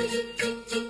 tick tick tick tick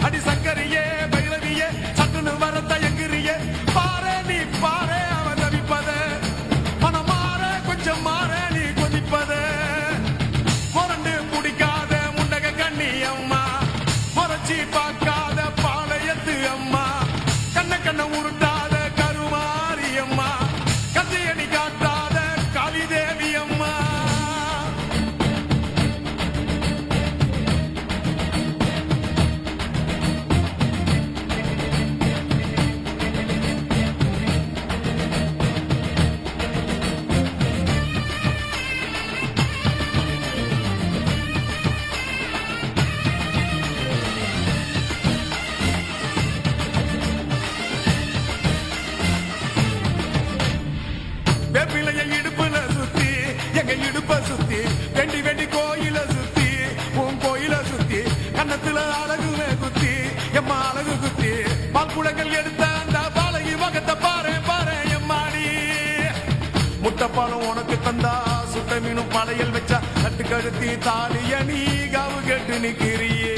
குடிச்ச அடி சுத்தி வெண்டி வெண்டி கோயில சுத்தி உன் கோயில சுத்தி கண்ணத்துல அழகு குத்தி எம்மா அழகு குத்தி பால் குடங்கள் எடுத்த அந்த பாலகி மகத்தை பாரு பாரு எம்மாடி. முட்டைப்பாலும் உனக்கு தந்தா சுத்த மீனும் படையல் வச்சா கட்டு கழுத்தி தாலிய நீ காவு கேட்டு நிக்கிறியே.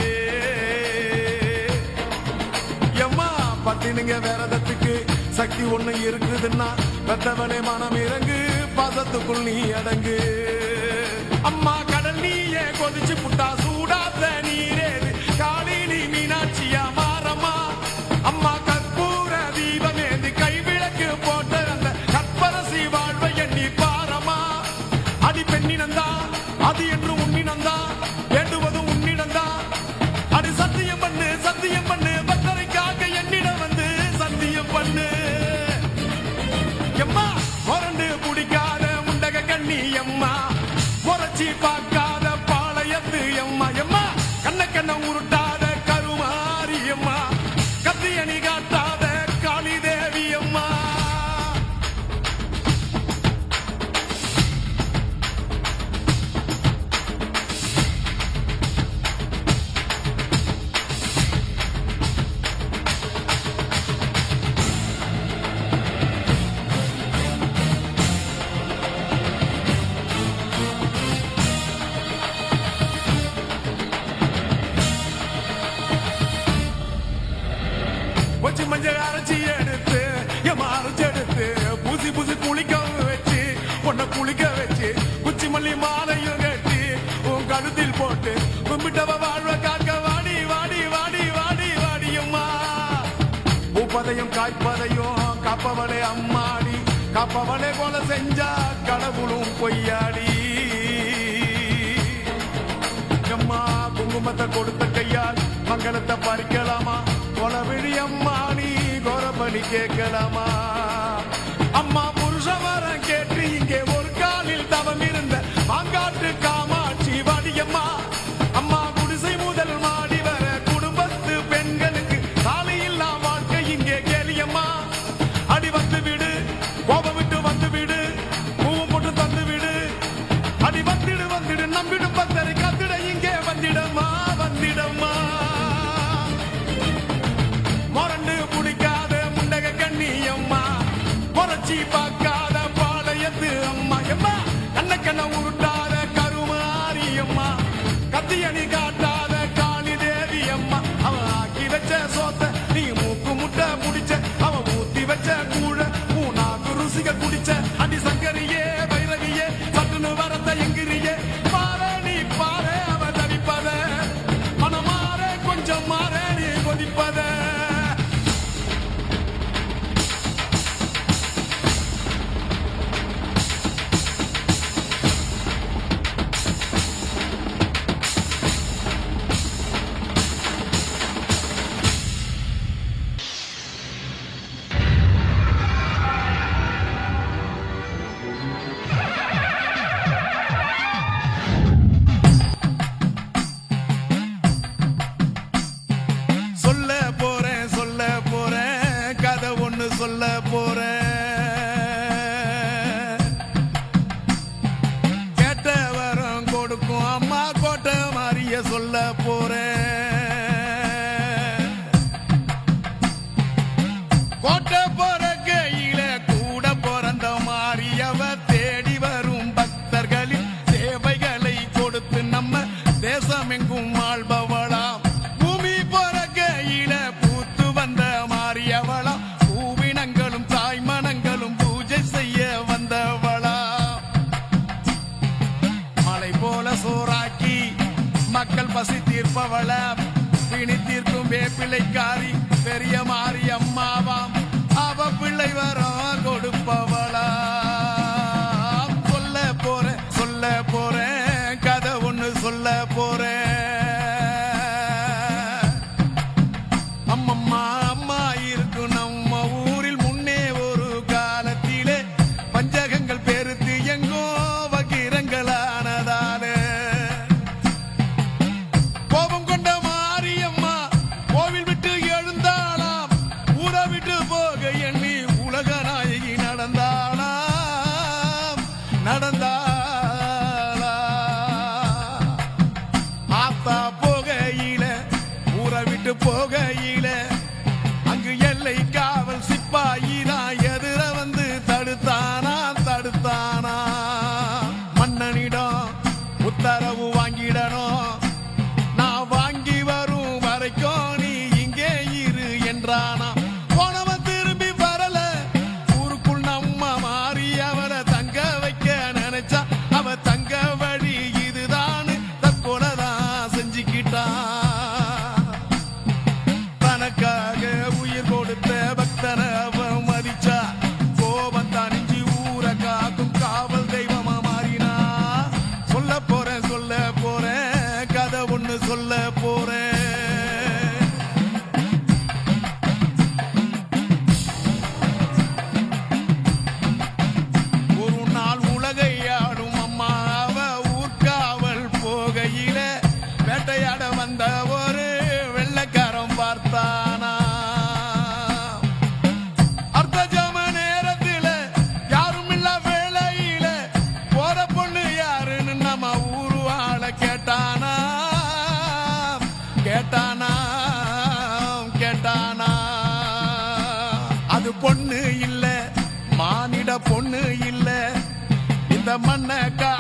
எம்மா பத்தினுங்க விரதத்துக்கு சக்தி ஒண்ணு இருக்குதுன்னா பெத்தவனே மனம் இறங்கு. பாசத்துக்குள் நீ அடங்கு. அம்மா கடல் நீயே கொதிச்சு புட்டா சூடாத்த நீரேது காளினி மீனாட்சியா மாறம்மா. அம்மா கற்பூர தீபமேந்தி கைவிளக்கு போட்ட அந்த கற்பரசி வாழ்வை எண்ணி பாரமா அடி பெண்ணினந்தா அது என்று உன்னினந்தா வேண்டுவதும் உன்னிடந்தா. அடி சத்தியம் பண்ணு சத்தியம் பண்ணு பக்தரைக்காக என்னிடம் வந்து சத்தியம் பண்ணு. எம்மா முரண்டு பிடிக்க Chewbacca. பூப்பதையும் காய்ப்பதையும் காப்பவளே அம்மாடி காப்பவளே போல செஞ்சா கடவுளும் பொய்யாடி. அம்மா குங்குமத்தை கொடுத்த கையால் மங்களத்தை பறிக்கலாமா? கொலவிழி அம்மா நீ கோரபலி கேட்கலாமா? அம்மா புருஷ வரம் கேட்டு இங்கே Keep up. சொல்ல பசி பிணி தீர்க்கும் வேப்பிள்ளைக்காரி பெரிய மாறி அம்மாவாம் அவ பிள்ளை வரம் கொடுப்பவளா சொல்ல போற சொல்ல போற கதை ஒண்ணு சொல்ல போறேன். கண்ணு இல்ல. இந்த மண்ண கா